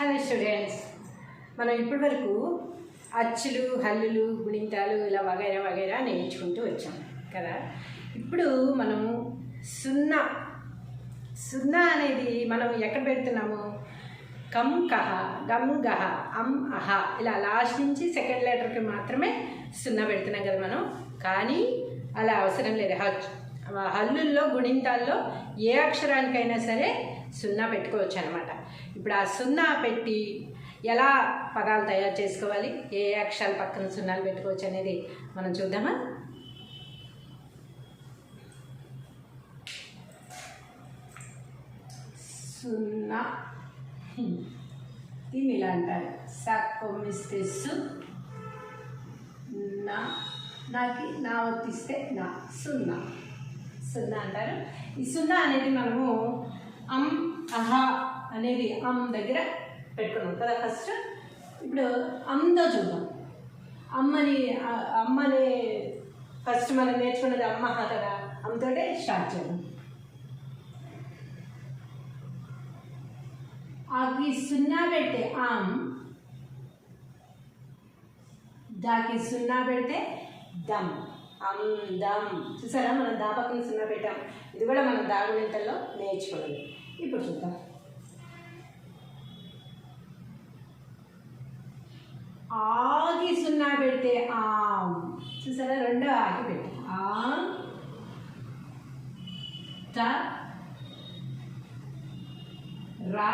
Hello students మనం ఇప్పటి వరకు అచ్చులు హల్లులు గుణింతాలు ఇలా వగైరా వగైరా నేర్చుకుంటూ వచ్చాం కదా? ఇప్పుడు మనం సున్నా. సున్నా అనేది మనం ఎక్కడ పెడుతున్నాము? కమ్ కహ గమ్ గహ అమ్ అహ. ఇలా లాస్ట్ నుంచి సెకండ్ లెటర్కి మాత్రమే సున్నా పెడుతున్నాం కదా మనం. కానీ అలా అవసరం లేదు. హచ్ హల్లుల్లో గుణింతాల్లో ఏ అక్షరానికైనా సరే సున్నా పెట్టుకోవచ్చు అనమాట ఇప్పుడు ఆ సున్నా పెట్టి ఎలా పదాలు తయారు చేసుకోవాలి? ఏ అక్షరాల పక్కన సున్నాలు పెట్టుకోవచ్చు అనేది మనం చూద్దామా? సున్నా. దీన్ని ఇలా అంటారు. సక్కొమ్మిస్తే సు నా నాకి నా ఒత్తిస్తే నా సున్నా. సున్నా అంటారు. ఈ సున్నా అనేది మనము అమ్ అహ అనేది అమ్ దగ్గర పెట్టుకున్నాం కదా ఫస్ట్ ఇప్పుడు అమ్తో చూద్దాం. అమ్మని అమ్మని ఫస్ట్ మనం నేర్చుకున్నది అమ్మ కదా అమ్మతోటే స్టార్ట్ చేద్దాం. ఆకి సున్నా పెడితే ఆమ్ దాకి సున్నా పెడితే దమ్. అమ్ దమ్. చూసారా? మనం దాపకం సున్నా పెట్టాం. ఇది కూడా మనం దాగునింతల్లో నేర్చుకోవాలి. ఇప్పుడు చూద్దాం ఆగి సున్నా పెడితే ఆ. చూసారా? రెండో ఆగి పెట్టి. ఆ. త. రా.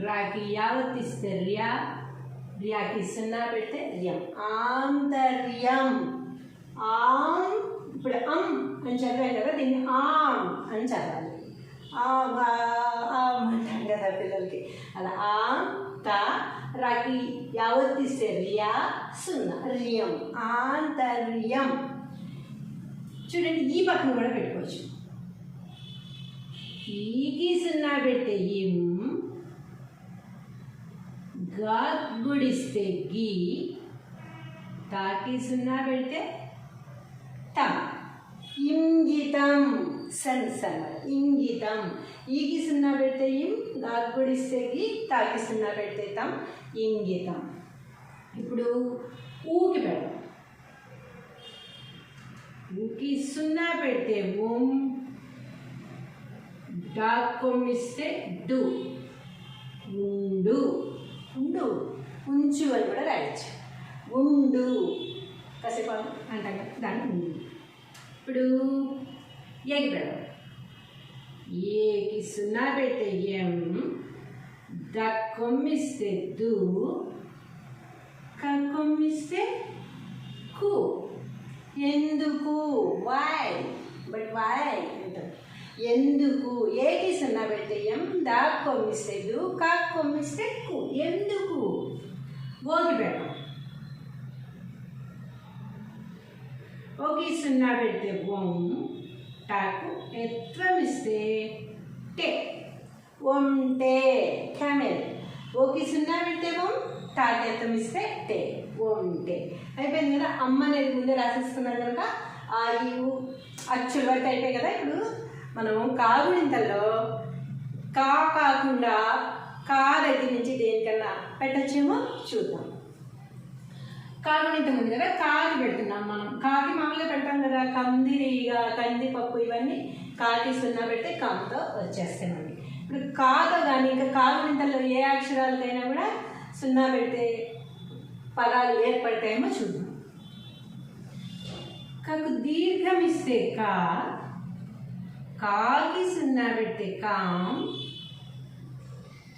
రాకి యావత్తిస్తే రియా రియాకి సున్నా పెడితే రియం. ఆంతర్యం. ఆం. ఇప్పుడు అం అని చదివాం కదా దీన్ని ఆం అని చదవాలి. అంటాం కదా పిల్లలకి. అలా ఆం త రాకి యావత్తిస్తే రియా సున్నా రియం ఆంతర్యం. చూడండి ఈ పక్కన కూడా పెట్టుకోవచ్చు. ఈకి సున్నా పెడితే ఇం గా గుడిస్తే గీ తాకి సున్నా పెడితే తం. ఇంగితం. సన్ సన్ ఇంగితం. ఈగి సున్నా పెడితే ఇం గా గుడిస్తే తాకి సున్నా పెడితే తం ఇంగితం. ఇప్పుడు ఊకి పెడదాం ఊకి సున్నా పెడితే ఓం డాకొమ్మిస్తే డు. ఉండు. ఉండు. ఉంచు అని కూడా రాయొచ్చు. ఉండు. కాసేపు అంటాం కదా దాన్ని ఉండు. ఇప్పుడు ఏకి పెడదాం ఏకి సున్నా పెడితే ఎం దక్కొమ్మిస్తే దు కక్కొమ్మిస్తే కు ఎందుకు వై బట్ వై అంటారు ఎందుకు ఏకి సున్నా పెడితే ఎం దా కొమ్మిస్తే దు కా కొమ్మిస్తే కు ఎందుకు ఓకి పెడతాం ఓకి సున్నా పెడితే ఓం టాకు ఎత్వమిస్తే టే. ఒంటే క్యామెల్. ఓకి సున్నా పెడితే ఓం టాకు ఎత్తం ఇస్తే టే. ఒంటే. అయిపోయింది కదా? అమ్మ అనేది ముందే రాసేసుకున్నాం కనుక ఆ ఈ అచ్చుల వరకు అయిపోయాయి కదా ఇప్పుడు? మనం కాగుడింతల్లో కా కాకుండా కా దగ్గర నుంచి దేనికన్నా పెట్టచ్చేమో చూద్దాం. కాగుడింత ఉంది కదా కాకి పెడుతున్నాం మనం. కాకి మామూలుగా పెడతాం కదా కందిరిగా కందిపప్పు ఇవన్నీ కాకి సున్నా పెడితే కాంతో వచ్చేస్తాయి ఇప్పుడు కాతో కానీ ఇంకా కాగునింతలో ఏ అక్షరాలకైనా కూడా సున్నా పెడితే పదాలు ఏర్పడతాయేమో చూద్దాం. కాకు దీర్ఘం ఇస్తే కా కాకి సున్నా పెడితే కాం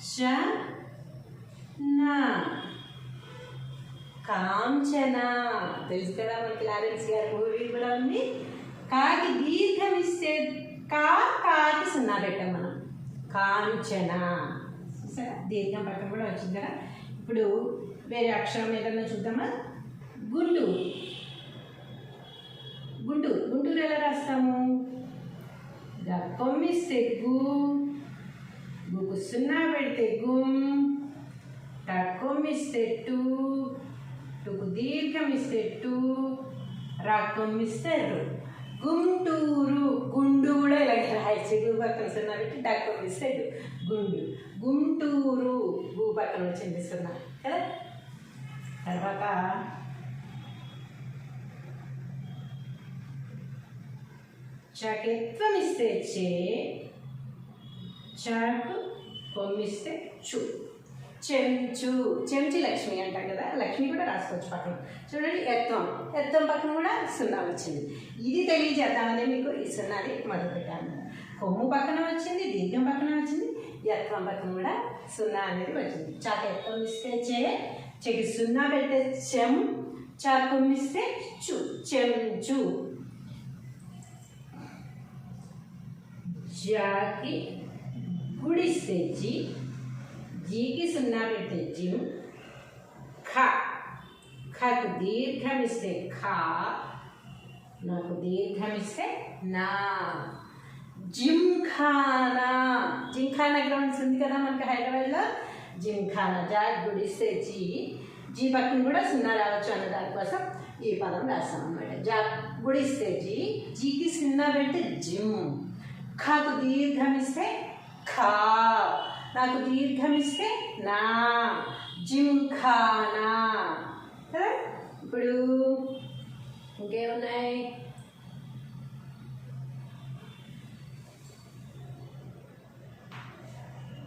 చ నా. కాంచన. తెలుసు కదా మన క్లారెన్స్ గారి మూవీ కూడా ఉంది. కాకి దీర్ఘం ఇస్తే కా కాకి సున్నా పెట్టాం మనం. కాంచన. దీర్ఘం పక్కన కూడా వచ్చింది కదా. ఇప్పుడు వేరే అక్షరం ఏదన్నా చూద్దామా? గుండు గుండు గుంటూరు ఎలా రాస్తాము? కొమ్మిస్తే గు. గుకు సున్నా పెడితే గుమ్ టక్కొమ్మిస్తే టూ. టుకు దీర్ఘం ఇస్తే టూ ఇస్తే రు గుంటూరు గుండు కూడా ఇలాగే రాయచ్చు. గు పక్కన సున్నా పెట్టి డక్కొమ్మిస్తే ఇస్తే గుండు. గుంటూరు భూ పక్కన వచ్చింది సున్నా కదా? తర్వాత చకిత్వం ఇస్తే చే చాకు కొమ్మిస్తే చూ. చెంచు చెంచి లక్ష్మి అంటాం కదా లక్ష్మి కూడా రాసుకోవచ్చు పక్కన. చూడండి ఎత్వం ఎత్వం పక్కన కూడా సున్నా వచ్చింది. ఇది తెలియజేద్దామని మీకు ఈ సున్నాది మొదలుపెట్టాను. కొమ్ము పక్కన వచ్చింది దీర్ఘం పక్కన వచ్చింది ఎత్వం పక్కన కూడా సున్నా అనేది వచ్చింది. చాక ఎత్వం ఇస్తే చే చెకి సున్నా పెడితే చెం చాకు కొమ్మిస్తే చు చెంచు. జాకి గుడిస్తే జీ జీకి సున్నా పెడితే జిమ్ ఖ ఖకు దీర్ఘం ఇస్తే ఖా నాకు దీర్ఘం ఇస్తే నా జిమ్ఖానా జిమ్ఖానా గ్రౌండ్స్ ఉంది కదా మనకి హైదరాబాద్లో జిమ్ఖానా జా గుడిస్తే జీ జీ పక్కన కూడా సున్నా రావచ్చు అన్న దానికోసం ఈ పదం రాస్తాం అనమాట జా గుడిస్తే జీ జీకి సున్నా పెడితే జిమ్ ఖాకు దీర్ఘం ఇస్తే ఖా నాకు దీర్ఘమిస్తే నా జింఖానా. కదా? ఇప్పుడు ఇంకేమున్నాయి?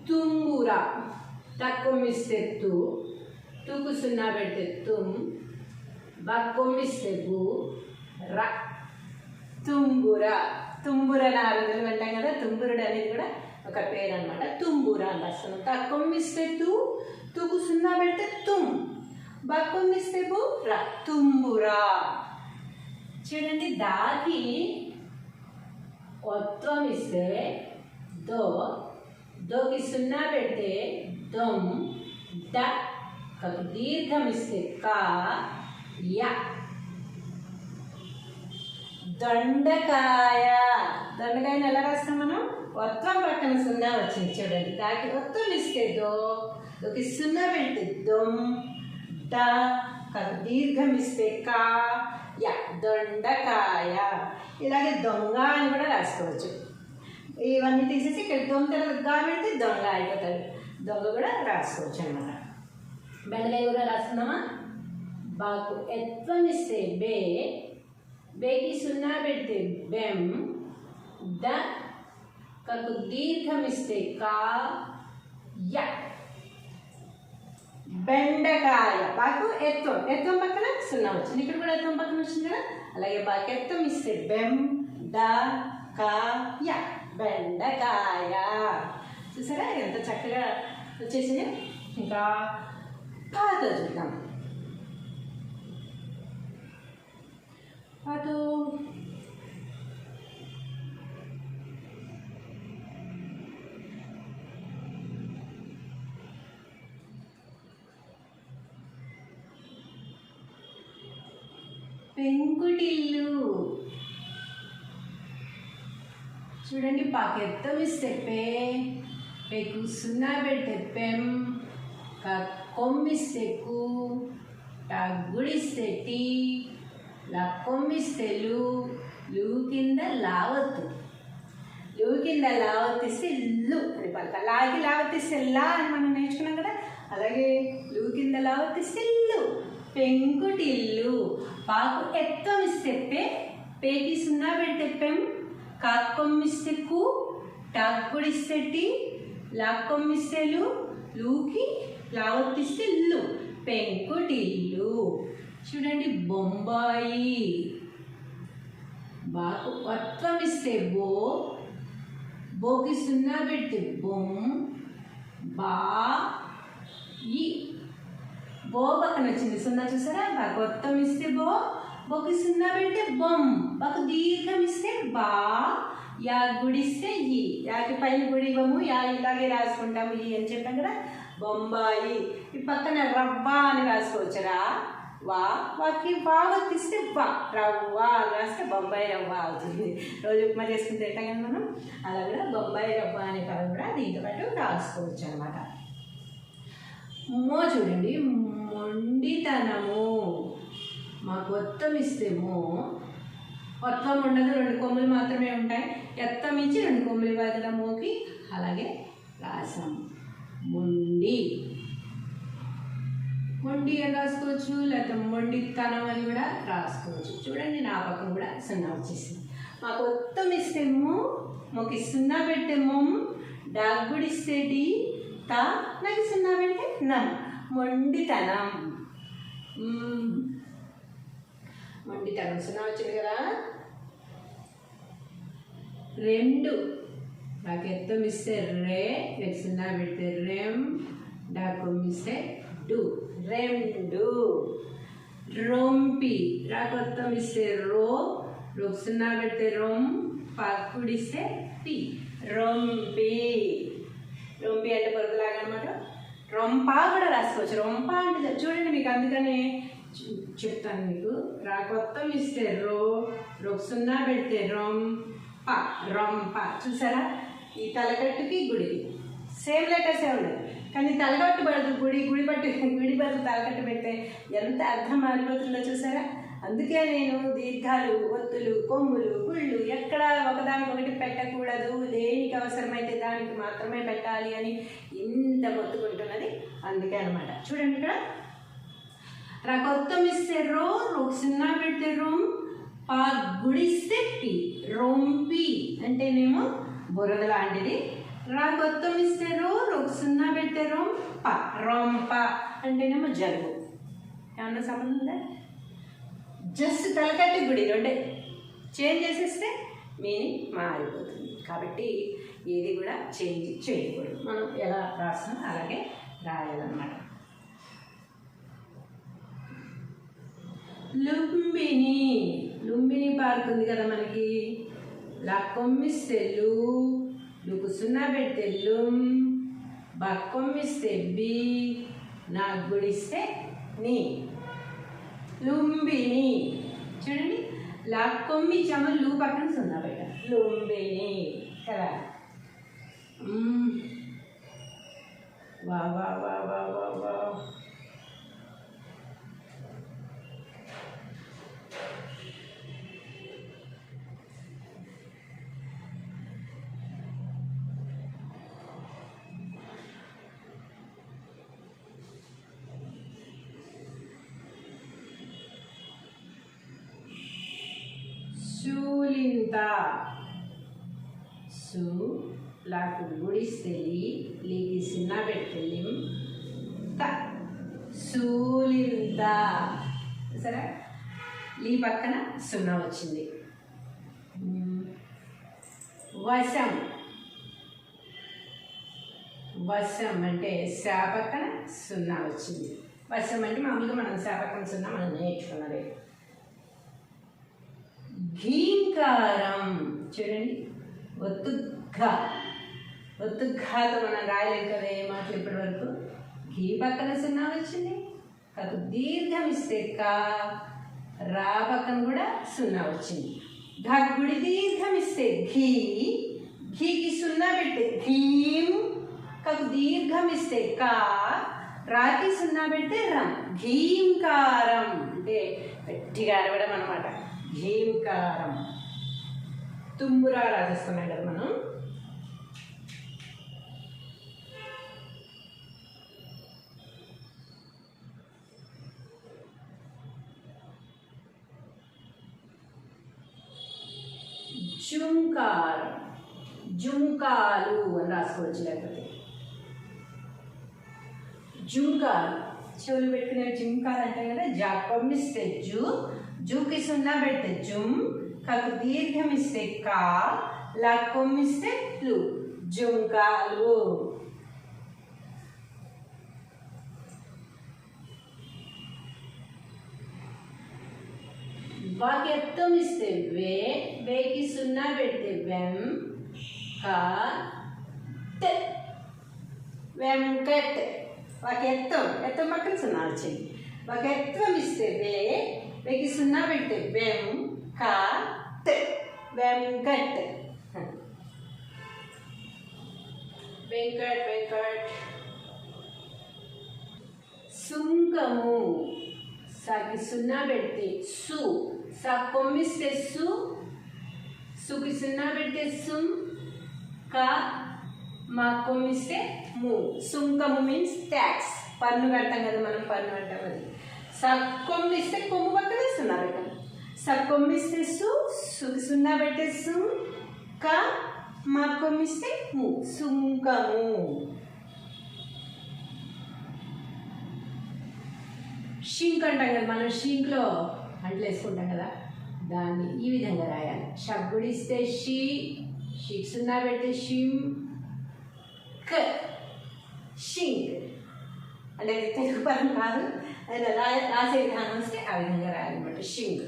తుంగురా తక్కువమిస్తే తు తుకు సున్నా పెడితే తుమ్ బక్కొమ్మిస్తే బు ర. తుంబుర. తుంబుర నారదులు అంటాం కదా తుంబురుడు అనేది కూడా ఒక పేరు అనమాట తుంబుర అని రాస్తాను. తక్కువస్తే తు తుకు సున్నా పెడితే తుమ్. బక్కొమ్మిస్తే బు ర. తుంబురా చూడండి దాకి ఒత్వం ఇస్తే దో దోకి సున్నా పెడితే దొమ్ ద దీర్ఘం ఇస్తే కా య. దొండకాయ. దొండకాయని ఎలా రాస్తాం మనం? ఒత్తం పక్కన సున్నా వచ్చింది చూడండి. దానికి ఒత్తం ఇస్తే దో దోకి సున్నా పెడితే దొమ్ ద దీర్ఘం ఇస్తే కా య దొండకాయ. ఇలాగే దొంగ అని కూడా రాసుకోవచ్చు. ఇవన్నీ తీసేసి ఇక్కడ దొంగ తర్వాత గా పెడితే దొంగ అయిపోతాడు. దొంగ కూడా రాసుకోవచ్చు అనమాట బెండకాయ కూడా రాస్తున్నామా బాకు ఎత్వం ఇస్తే బే బేకి సున్నా పెడితే బెమ్ ద కనుక దీర్ఘం ఇస్తే కా య. బెండకాయ. బాకు ఎత్తం. ఎత్తం పక్కన సున్నా వచ్చింది. ఇక్కడ కూడా ఎత్తం పక్కన వచ్చింది కదా? అలాగే బాకు ఎత్తం ఇస్తే బెం డ కా య. బెండకాయ. చూసారా? ఎంత చక్కగా వచ్చేసింది? ఇంకా పాత చూద్దాం. పాతో పెంకుటిల్లు. చూడండి పాకెత్తం ఇస్తే పే పేకు సున్నా పెడితే పెం కొమ్మిస్తే కు టగ్గుడిస్తే టీ లా లూ కింద లావత్తు. లూ కింద లావత్తిస్తే ఇల్లు అది పలక లాగి లావత్తిస్తే లా అని మనం నేర్చుకున్నాం కదా. అలాగే లూ కింద లావత్తిస్తే ఇల్లు పెంకుటిల్లు. పాకు ఎత్తం ఇస్తే పే పేకి సున్నా పెడితే పెం కాక్కొమ్మిస్తే కు టాక్కుడిస్తే టీ లాక్కొమ్మిస్తే లు లూకి లావత్తిస్తే లు పెంకుటిల్లు. చూడండి బొంబాయి. బాకు వత్వం ఇస్తే బో బోకి సున్నా పెడితే బొమ్ బా ఈ బో పక్కన వచ్చింది. సున్నా చూసారా? బాకు వత్తం ఇస్తే బో బొకి సున్నా పెడితే బొమ్. బాకు దీర్ఘం ఇస్తే బా యా గుడిస్తే ఈ. యాకి పైన గుడి ఇవ్వము యా ఇలాగే రాసుకుంటాము ఈ అని చెప్పాం కదా? బొంబాయి. ఈ పక్కన రవ్వ అని రాసుకోవచ్చురా? వా వాకి వా వర్తిస్తే వా. రవ్వ అని రాస్తే బొంబాయి రవ్వ అవుతుంది. రోజు ఉప్మా చేసుకుని తింటాం కదా మనం అలా కూడా బొంబాయి రవ్వ అనే పదం కూడా దీంతో పాటు రాసుకోవచ్చు అనమాట మో చూడండి మొండితనము. మాకు ఒత్తం ఇస్తేమో ఒత్తం ఉండదు రెండు కొమ్ములు మాత్రమే ఉంటాయి. ఎత్తం ఇచ్చి రెండు కొమ్ములు ఇవ్వాలి కదా మోకి అలాగే రాసాం మొండి. మొండి అని రాసుకోవచ్చు? లేకపోతే మొండితనం అని కూడా రాసుకోవచ్చు. చూడండి నా పక్కన కూడా సున్నా వచ్చేసింది. మాకు మొత్తం ఇస్తేమో మాకు సున్నా పెడితే మొమ్ డాగ్గుడి డి తా నాకు సున్నా పెడితే నా మొండితనం. మొండితనం. సున్నా వచ్చింది కదా? రెండు. నాకు ఎత్తు మిస్తే రే. నాకు సున్నా పెడితే రెమ్ డాకు మిస్తే డు రెండు. రొంపి. రాకొత్తం ఇస్తే రో. రోకు సున్నా పెడితే రొమ్ పాకుడిస్తే పి. రొంపి. రొంపి అంటే పొరలాగా అనమాట రొంపా కూడా రాసుకోవచ్చు. రొంపా అంటే చూడండి మీకు అందుకనే చెప్తాను మీకు. రాకొత్తం ఇస్తే రో రోకు సున్నా పెడితే రొంప రొంప. చూసారా? ఈ తలకట్టుకి గుడికి సేమ్ లెటర్సే ఉన్నాయి కానీ తలకట్టు పడదు గుడి గుడి పట్టు గుడి బదులు తలకట్టు పెడితే ఎంత అర్థం మారిపోతుందో చూసారా? అందుకే నేను దీర్ఘాలు ఒత్తులు కొమ్ములు గుళ్ళు ఎక్కడ ఒకదానికొకటి పెట్టకూడదు. దేనికి అవసరమైతే దానికి మాత్రమే పెట్టాలి అని ఇంత మొత్తుకుంటున్నది అందుకే అనమాట చూడండి ఇక్కడ. రకొత్తం ఇస్తే రో రోక్ సున్నా పెడితే రోమ్ పా గుడిస్తే పి రోంపి అంటేనేమో బురద లాంటిది. రాకొత్తం ఇస్తే రో రోక్ సున్నా పెడితే రోమ్ ప రొంప అంటేనేమో జలుబు. ఏమన్నా సంబంధం ఉందా? జస్ట్ తలకట్టి గుడి రెండే. చేంజ్ చేసేస్తే మీనింగ్ మారిపోతుంది. కాబట్టి ఏది కూడా చేంజ్ చేయకూడదు. మనం ఎలా రాస్తాం అలాగే రాయాలన్నమాట. లుంబిని లుంబిని పార్క్ ఉంది కదా మనకి. లక్కొమ్మిస్తే లు లుకు సున్నా పెడితే లుమ్ బక్కొమ్మిస్తే బి నాకు గుడిస్తే నీ. లుంబిని. చూడండి లాక్కొమ్మి చమ లూ పక్కన సున్నా పెట్ట లుంబిని కదా. మ్మ్. వా వా వా వా వా వా శూలింత లాకు గుడిస్తే లీకి సున్నా పెడితే త సూలింత సరే లీ పక్కన సున్నా వచ్చింది. వశం. వశం అంటే శా సున్నా వచ్చింది. వశం అంటే మామూలుగా మనం శా సున్నా మనం నేర్చుకున్నది. ఘీంకారం. చూడండి. ఒత్తుగా ఒత్తుఘాతో మనం రాయలేదు కదా ఏ మాటలు ఇప్పటి వరకు. ఘీ పక్కన సున్నా వచ్చింది. కాదు దీర్ఘం ఇస్తే కా రా పక్కన కూడా సున్నా వచ్చింది. ఘగ్గుడి దీర్ఘం ఇస్తే ఘీ. ఘీకి సున్నా పెట్టే ఘీం. కాకు దీర్ఘం ఇస్తే కా రాకి సున్నా పెడితే రం. ఘీంకారం అంటే గట్టిగా అరవడం అనమాట ఘీంకారం తుమ్మురా రాసేస్తున్నాం కదా మనం. జుంకారం జుంకాలు అని రాసుకోవచ్చు లేకపోతే. జుంకాలు చెవులు పెట్టుకునే జుంకాలు అంటే కదా జాపం ఇస్తే జు జూకి సున్నా పెడితే జుమ్ కాకు దీర్ఘం ఇస్తే కా లా ఇస్తే లు. జుంకాలు. వాక్యత్వం ఇస్తే వే వేకి సున్నా పెడితే వెం కా వెంకట్ వాక్యత్వం. ఎత్తం పక్కన సున్నా వచ్చింది వాక్యత్వం ఇస్తే వే వేకి సున్నా పెడితే వెం కా వెంకట్ వెంకట్ వెంకట్. సుంకము. సాకి సున్నా పెడితే సు. సా కొమ్మిస్తే సు సుకి సున్నా కా మా కొమ్మిస్తే ము. సుంకము మీన్స్ ట్యాక్స్ పన్ను కడతాం కదా మనం పన్ను అంటాం అది. సక్కొమ్మి కొమ్ము పక్కన సున్నా పెట్టాం సక్కొమ్మి సుకి సున్నా పెట్టే కా మా కొమ్మిస్తే ము. సుంకము. షింక్ అంటాం కదా మనం షింక్లో అంట్లో వేసుకుంటాం కదా దాన్ని ఈ విధంగా రాయాలి. షగ్గుడిస్తే షీ షిక్ సున్నా పెడితే షిమ్ క షింక్. అంటే తెలుగు పదం కాదు అది రా రాసే విధానం వస్తే ఆ విధంగా రాయాలన్నమాట షింక్.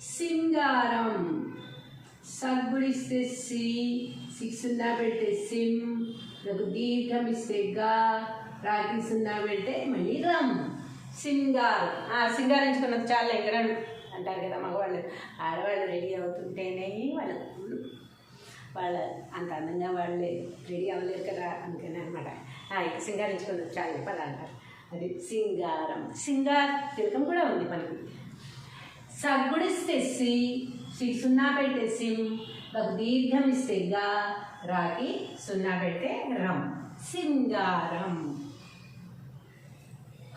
సింగారం. సగ్గుడిస్తే సి సిక్స్ సున్నా పెడితే సిమ్ నాకు దీర్ఘం ఇస్తే గా. రాకి సున్నా మళ్ళీ రమ్. సింగారు. ఆ సింగారించుకున్నది చాలా ఎక్కడ అంటారు కదా మగవాళ్ళు. ఆడవాళ్ళు రెడీ అవుతుంటేనే వాళ్ళ వాళ్ళ అంత అందంగా వాళ్ళే రెడీ అవ్వలేరు కదా అందుకని అనమాట సింగారించుకున్నది చాలా చెప్పాలి అంటారు. అది సింగారం. సింగార్ తిలకం కూడా ఉంది మనకి. సగ్గుడిస్తే సి సున్నా పెట్టేసి సిమ్ ఒక దీర్ఘం ఇస్తే గా రాకి సున్నా పెడితే రం. సింగారం.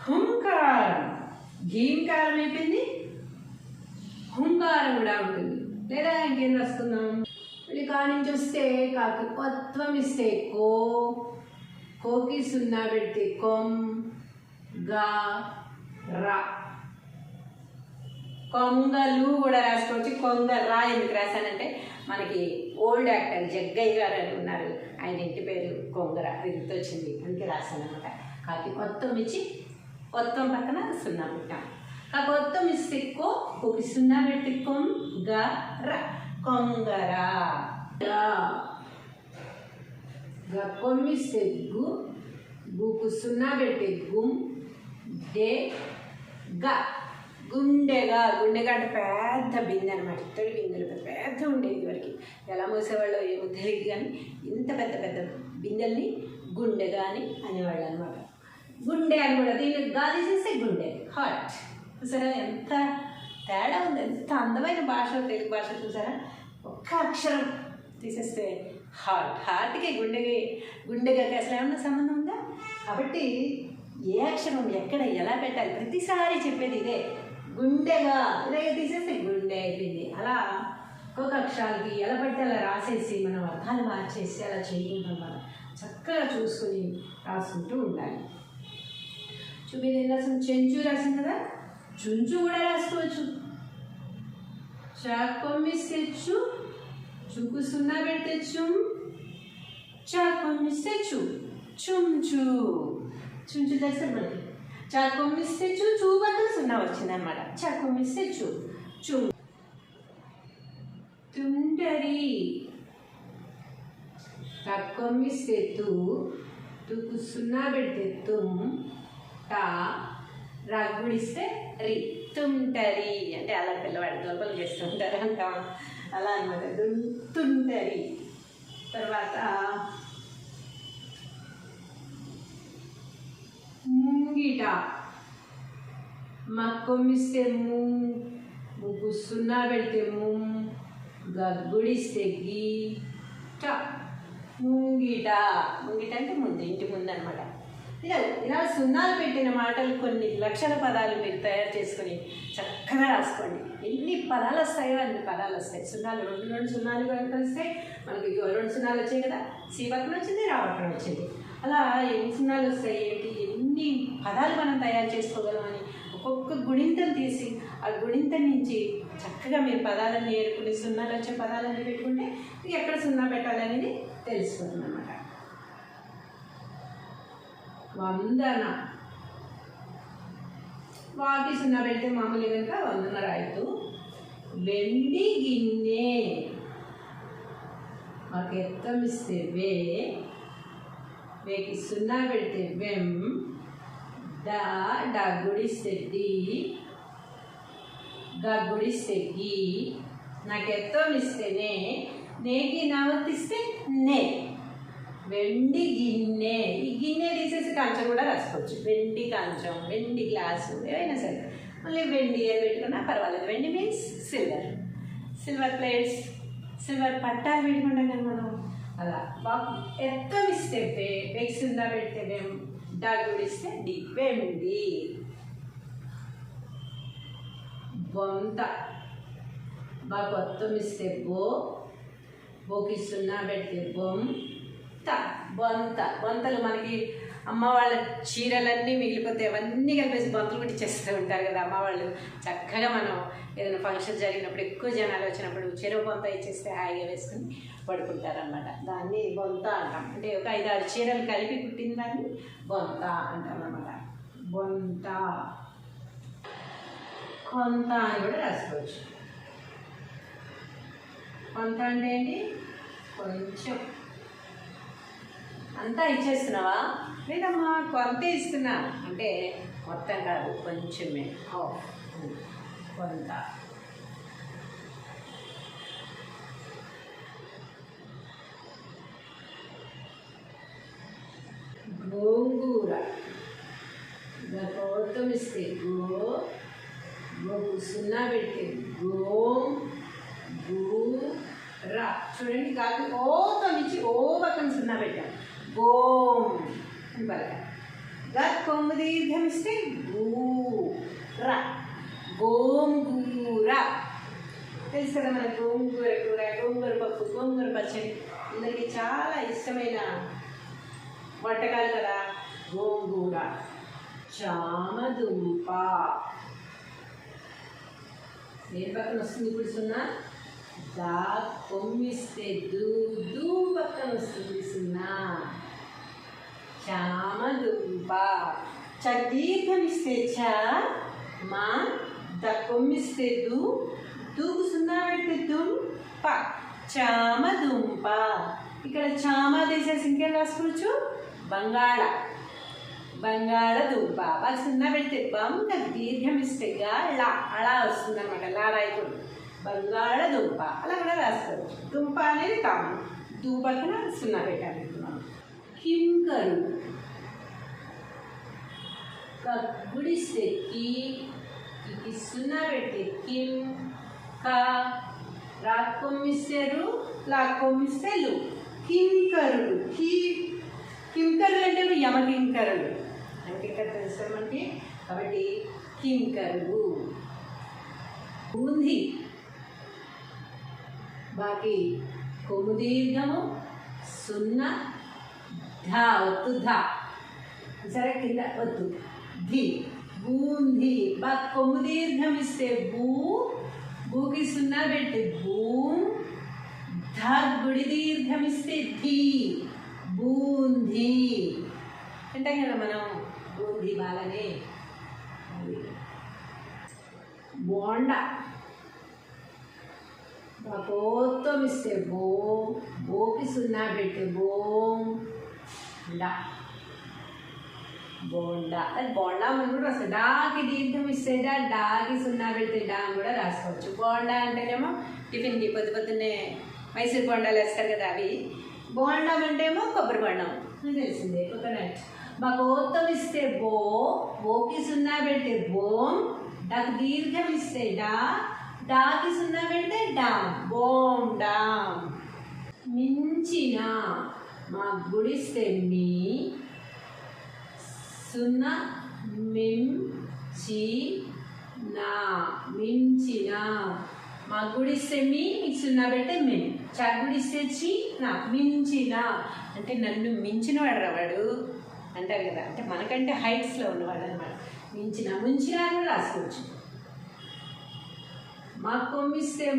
హుంకారం. గీంకారం అయిపోయింది. హుంకారం కూడా ఉంటుంది లేదా ఇంకేం రాసుకుందాం? మళ్ళీ కా నుంచి వస్తే కాకి పత్వం ఇస్తే కో కోకి సున్నా పెడితే కొమ్గా రా. కొంగలు కూడా రాసుకోవచ్చు. కొంగ రా ఎందుకు రాశానంటే మనకి ఓల్డ్ యాక్టర్ జగ్గయ్య గారు అని ఉన్నారు. ఆయన ఇంటి పేరు కొంగర అది గుర్తొచ్చింది అందుకే రాశాను అనమాట కాకి కొత్తం ఇచ్చి కొత్తం పక్కన సున్నా పెట్టాం. ఆ కొత్తం ఇస్తే కో సున్నా పెట్టి కొం ర కొంగర. గ గు గుకు సున్నా పెట్టి గుమ్ డే గ. గుండెగా గుండెగా అంటే పెద్ద బిందె అనమాట ఇత్తడి బిందెలు పెద్ద పెద్ద ఉండేది వరకు ఎలా మూసేవాళ్ళు ఏమో తెలియదు కానీ ఇంత పెద్ద పెద్ద బిందెల్ని గుండెగా అని అనేవాళ్ళు అనమాట గుండె అని కూడా దీన్ని గాలి చేస్తే గుండె హార్ట్ చూసారా ఎంత తేడా ఉంది ఎంత అందమైన భాష తెలుగు భాష చూసారా? ఒక్క అక్షరం తీసేస్తే హార్ట్ హార్ట్కి గుండెకి గుండెగా అసలు ఏమన్నా సంబంధం ఉందా? కాబట్టి ఏ అక్షరం ఎక్కడ ఎలా పెట్టాలి? ప్రతిసారి చెప్పేది ఇదే. గుండెగా. ఇదే తీసేస్తే గుండె అయిపోయింది. అలా ఒక్కొక్క అక్షరాలకి ఎలా పడితే అలా రాసేసి మనం అర్థాలు మార్చేసి అలా చేయకుండా మనం చక్కగా చూసుకొని రాసుకుంటూ ఉండాలి. చూపి ఏం రాసాం చెంచు రాసాం కదా? చుంచు కూడా రాసుకోవచ్చు. చాకొమ్మిస్తే చు చుకు సున్నా పెడితే చుమ్. చాకొమ్మిస్తే చుంచు చుంచు తెలుసా మనకి? చాకొమ్మిస్తే చూ పక్కన సున్నా వచ్చిందనమాట చాకొమ్మిస్తే చు చు తుంటరి. తక్కొమ్మిస్తే తు తుకు సున్నా పెడితే తుమ్. టా రగ్గుడిస్తే రి తుంటరి అంటే అలా పిల్లవాడు దొరపలు చేస్తుంటారు అంట. అలా అనమాట తుంటరి తర్వాత ముంగిట. మక్కొమ్మిస్తే ము ముగ్గు సున్నా పెడితే ముం గగ్గుడిస్తే గీ ట ముంగిట. ముంగిట అంటే ముందు ఇంటి ముందు అనమాట ఇలా ఇలా సున్నాలు పెట్టిన మాటలు కొన్ని లక్షల పదాలు మీరు తయారు చేసుకొని చక్కగా రాసుకోండి. ఎన్ని పదాలు వస్తాయో అన్ని పదాలు వస్తాయి. సున్నాలు రెండు రెండు సున్నాలు కలిస్తే మనకి రెండు సున్నాలు వచ్చాయి కదా. సి పక్కన వచ్చింది రా పక్కన వచ్చింది. అలా ఎన్ని సున్నాలు వస్తాయి ఏంటి? ఎన్ని పదాలు మనం తయారు చేసుకోగలమని ఒక్కొక్క గుణింతం తీసి ఆ గుణింతం నుంచి చక్కగా మీరు పదాలన్నీ ఏరుకుని సున్నాలు వచ్చే పదాలన్నీ పెట్టుకుంటే ఎక్కడ సున్నా పెట్టాలనేది తెలుస్తుంది అనమాట వందన వాకి సున్నా పెడితే మామూలు కనుక వందన రాయతు వెండి గిన్నె మాకు ఎత్తమిస్తే వే వేకి సున్నా పెడితే వెం డా డా గుడిస్తే డి గా గుడిస్తే గీ నాకు ఎత్తమిస్తే నే నేకి నవతిస్తే నే వెండి గిన్నె. ఈ గిన్నె తీసేసి కంచం కూడా రాసుకోవచ్చు. వెండి కంచం వెండి గ్లాసు ఏవైనా సరే. మళ్ళీ వెండి ఏది పెట్టుకున్నా పర్వాలేదు. వెండి means silver. Silver plates silver పట్టాలు పెట్టుకుంటాం కదా మనం. అలా. బా ఎత్తమిస్తే బే బెగ్ సున్నా పెడితే బెం డగుడిస్తే డి వెండి. బొంత. బా కొత్తమిస్తే బో. బోకి సున్నా పెడితే బొమ్మ త బొంత బొంతలు మనకి అమ్మ వాళ్ళ చీరలన్నీ మిగిలిపోతే అవన్నీ కలిపేసి బొంతలు కుట్టించేస్తూ ఉంటారు కదా అమ్మ వాళ్ళు. చక్కగా మనం ఏదైనా ఫంక్షన్ జరిగినప్పుడు ఎక్కువ జనాలు వచ్చినప్పుడు చెరువు బొంత ఇచ్చేస్తే హాయిగా వేసుకుని పడుకుంటారనమాట దాన్ని బొంత అంటాం. అంటే ఒక ఐదు ఆరు చీరలు కలిపి కుట్టిన దాన్ని బొంత అంటాం అనమాట బొంత. కొంత అని కూడా రాసుకోవచ్చు. కొంత అంటే ఏంటి? కొంచెం. అంతా ఇచ్చేస్తున్నావా? లేదమ్మా కొంత ఇస్తున్నా. అంటే మొత్తం కాదు కొంచెమే. కొంత. గోంగూర. గోతం ఇస్తే గో గోగు సున్నా పెడితే గోం గూ రా చూడండి కాదు ఓ ఇచ్చి ఓ పక్కన సున్నా పెట్టాం ఓం. అని పలక గా కొమ్ము ఇస్తే గూ రా. గోంగూర తెలుసు కదా మన గోంగూర కూర గోంగూర పప్పు గోంగూర పచ్చడి. అందరికీ చాలా ఇష్టమైన వంటకాలు కదా. గోంగూర చామదుంప. నేను పక్కన వస్తుంది ఇప్పుడు సున్నా. దా కొమ్మిస్తే దూ దూ పక్కన వస్తుంది సున్నా. చామదుంప చ దీర్ఘం చ మా ద కొమ్మిస్తే దూ. దూకు సున్నా పెడితే దుంప ప చామదుంప ఇక్కడ చామ తీసేసి ఇంకేం రాసుకోవచ్చు? బంగాళ. బంగాళదుంప వాళ్ళు సున్నా పెడితే బం దీర్ఘమిస్తే గా లా అలా వస్తుంది అనమాట లా రాయకూడదు. బంగాళదుంప అలా కూడా రాస్తారు. దుంప అనేది కామన్. దుంప కూడా సున్నా పెట్టాలి కింకరు. గుడిస్తే కి ఇది సున్నా పెడితే కిం క రాక్కొమ్మిస్తారు కొమ్మిస్తే లు కింకరుడు కి కింకరుడు అంటే యమకింకరుడు అంటే ఇక్కడ తెలుసు మనకి కాబట్టి కింకరుడు బూందీ. బాకీ. కొమ్ము దీర్ఘము సున్నా ధా ఒత్తు ధా. సరే కింద వద్దు ధి బూంధి. బా కొమ్ము దీర్ఘం ఇస్తే బూ బూకి సున్నా పెట్టి భూమ్ ధ గుడి దీర్ఘం ఇస్తే ధీ. బూందీ అంటాం కదా మనం? బూంధి బాలనే. బోండా. కోత్తం ఇస్తే బో బోకి సున్నా పెట్టి బోం. డా బోండా. అది బోండా అని కూడా రాస్తారు. డాకి దీర్ఘం ఇస్తే డా డాకి సున్నా పెడితే డా అని కూడా రాసుకోవచ్చు. బోండా అంటేనేమో టిఫిన్కి పొద్దు పొద్దున్నే మైసూర్ బోండాలు వేస్తారు కదా అవి. బోండం అంటేమో కొబ్బరి బోండం. అని తెలిసిందే. కోకోనట్. మా ఇస్తే బో బోకి సున్నా పెడితే బోం డాకి దీర్ఘం ఇస్తే డా డాకి సున్నా పెడితే డామ్. బోమ్ డామ్. మించిన మా గుడిస్తే మీ సున్నా మించి నా. మించిన మా గుడిస్తే మీ మీకు సున్నా పెడితే మిం. చగుడిస్తే గుడిస్తే చి నా. మించిన. అంటే నన్ను మించిన వాడు. రావాడు అంటారు కదా. అంటే మనకంటే హైట్స్లో ఉన్నవాడు అనమాట మించిన ముంచిన అని కూడా రాసుకోవచ్చు. మా కొమ్మిస్తే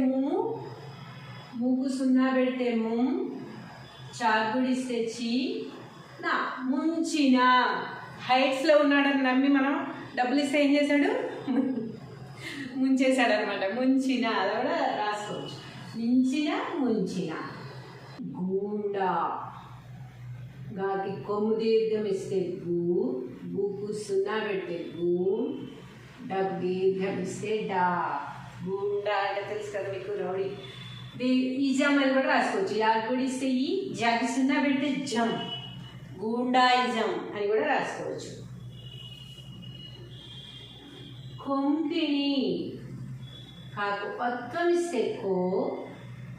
ముగ్గు సున్నా పెడితే చాకుడిస్తే చాగుడిస్తే చి నా ముంచిన. హైట్స్లో ఉన్నాడని నమ్మి మనం డబ్బులు ఇస్తే ఏం చేశాడు? ముంచేశాడు అనమాట ముంచిన. అది కూడా రాసుకోవచ్చు. మించిన ముంచిన. గూండా. గాకి కొమ్ము దీర్ఘం ఇస్తే గూ గుకు సున్నా పెట్టే గూ డగ్ దీర్ఘం ఇస్తే డా గుండా అంటే తెలుసు కదా మీకు రౌడీ. ది ఈ జమ్ అని కూడా రాసుకోవచ్చు. యా కూడా ఇస్తే ఈ జాకి సున్నా పెడితే జమ్ గూండాయిజం అని కూడా రాసుకోవచ్చు. కొంకిణి. కాకు పత్వం ఇస్తే కో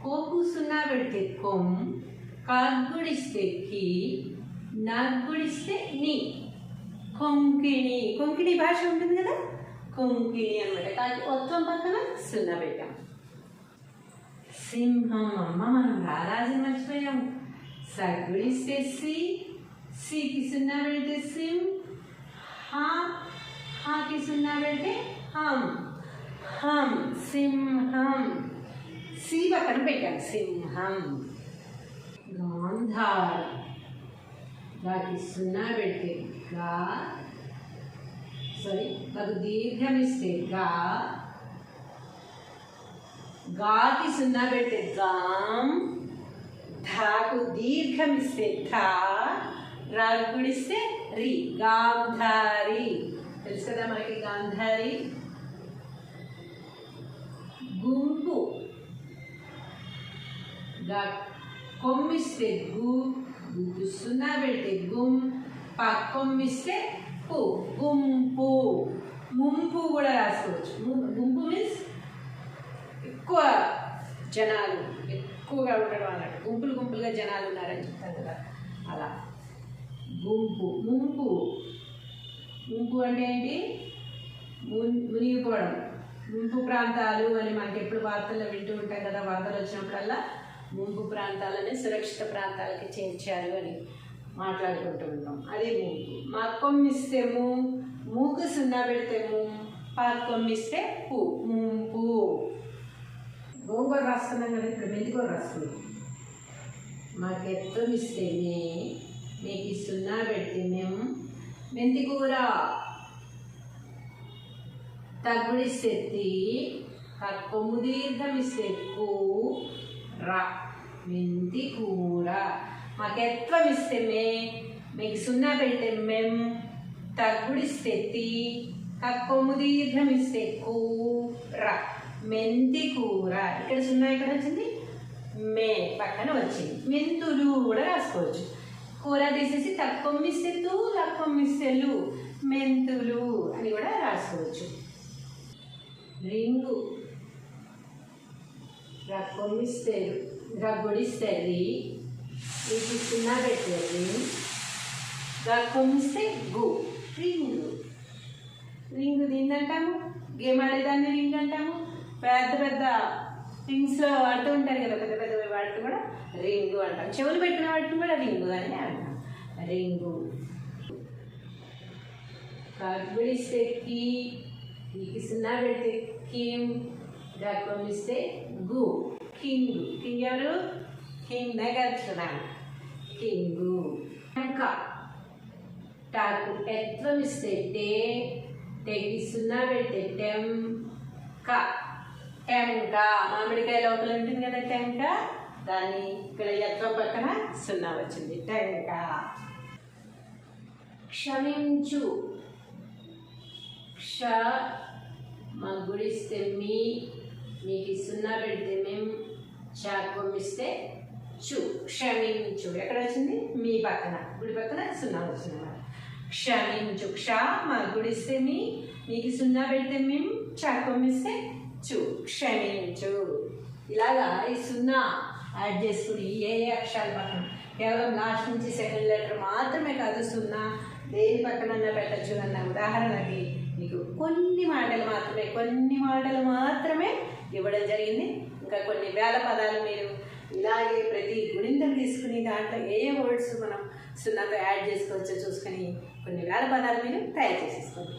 కోకు సున్నా పెడితే కొం కాగ్గుడిస్తే కి నాగ్గుడిస్తే ని. కొంకిణి. కొంకిణి భాష ఉంటుంది కదా? కుంకిణి అనమాట కానీ ఒత్వం పక్కన సున్నా పెట్టాం సింహం అమ్మ మనం రారాజు మర్చిపోయాం సగ్గుడిస్తే సి సికి సున్నా పెడితే సిం హా హాకి సున్నా పెడితే హం హం సింహం సి పక్కన పెట్టాం సింహం గాంధార్ గాకి సున్నా పెడితే గా సారీ నాకు దీర్ఘం ఇస్తే గా గాకి సున్నా పెడితే గాం ధాకు దీర్ఘం ఇస్తే ధా రాగుడిస్తే రి గాంధారి తెలుసు కదా మనకి గాంధారి? గుంపు। గా కొమ్మిస్తే గు గుంపు సున్నా పెడితే గుం ప కొమ్మిస్తే పు గుంపు. ముంపు కూడా రాసుకోవచ్చు. గుంపు మీన్స్ ఎక్కువ జనాలు ఎక్కువగా ఉండడం అన్నట్టు. గుంపులు గుంపులుగా జనాలు ఉన్నారని చెప్తారు కదా. అలా. గుంపు ముంపు. ముంపు అంటే ఏంటి? మునిగిపోవడం. ముంపు ప్రాంతాలు అని మనకి ఎప్పుడు వార్తల్లో వింటూ ఉంటాం కదా. వరదలు వచ్చినప్పుడల్లా ముంపు ప్రాంతాలని సురక్షిత ప్రాంతాలకి చేర్చారు అని. మాట్లాడుకుంటూ ఉంటాం అది ముంపు మా కొమ్మిస్తే ము మూకు సున్నా పెడితే ము పా ముంపు. గోంగూర రాస్తున్నాం కదా ఇప్పుడు మెంతికూర రాస్తున్నాం. మాకు ఎత్తం ఇస్తే మే మీకు సున్నా పెడితే మేము మెంతికూర. తగ్గుడిస్తే తి కొమ్ము దీర్ఘం ఇస్తే కు రా మెంతి కూర మాకు ఎత్వం ఇస్తే మే మీకు సున్నా పెడితే మెం తగ్గుడిస్తే తీ కక్కొమ్ము దీర్ఘం ఇస్తే కూర. మెంతి కూర. ఇక్కడ సున్నా ఇక్కడ వచ్చింది? మే పక్కన వచ్చింది. మెంతులు కూడా రాసుకోవచ్చు. కూర తీసేసి తక్కువ తూ తక్కువ మెంతులు అని కూడా రాసుకోవచ్చు. రింగు. రక్కొమ్మిస్తే రగ్గొడిస్తే ఇది సున్నా పెట్టేది రక్కొమ్మిస్తే గు రింగు రింగ్ దీన్ని అంటాము గేమ్ ఆడేదాన్ని రింగ్ అంటాము పెద్ద పెద్ద రింగ్స్లో వాడుతూ ఉంటారు కదా పెద్ద పెద్ద వాటిని కూడా రింగు అంటాం చెవులు పెట్టిన వాటిని కూడా రింగు అని అంటాం రింగు కబడిస్తే కీ ఈకి సున్నా పెడితే కిమ్ గక్కొమిస్తే గు కింగ్ కింగ్ ఎవరు కింగ్ నగర్చున్నాను కింగు ఇంకా టాకు ఎత్వం ఇస్తే టే సున్నా పెడితే టెం క టెంక మామిడికాయ లోపల ఉంటుంది కదా టెంక దాని ఇక్కడ ఎత్వం పక్కన సున్నా వచ్చింది. టెంక క్షమించు. క్ష. మా గుడిస్తే మీ. మీకు సున్నా పెడితే మేము చాకొమ్మిస్తే చు క్షమించు. ఎక్కడ వచ్చింది మీ పక్కన. గుడి పక్కన సున్నా వచ్చింది అన్నమాట క్షమించు క్ష మా గుడిస్తే మీ మీకు సున్నా పెడితే మేము చక్కమిస్తే చు. క్షమించు. ఇలాగా ఈ సున్నా యాడ్ చేసుకుని ఏ ఏ అక్షరాల పక్కన. కేవలం లాస్ట్ నుంచి సెకండ్ లెటర్ మాత్రమే కాదు సున్నా. దేని పక్కనన్నా పెట్టచ్చు అన్న ఉదాహరణకి మీకు కొన్ని మాటలు మాత్రమే కొన్ని మాటలు మాత్రమే ఇవ్వడం జరిగింది. ఇంకా కొన్ని వేల పదాలు మీరు ఇలాగే ప్రతి గుణింతలు తీసుకుని దాంట్లో ఏ ఏ వర్డ్స్ మనం సున్నాతో యాడ్ చేసుకోవచ్చో చూసుకొని కొన్ని వేల పదాలు మీరు తయారు చేసేసుకోండి.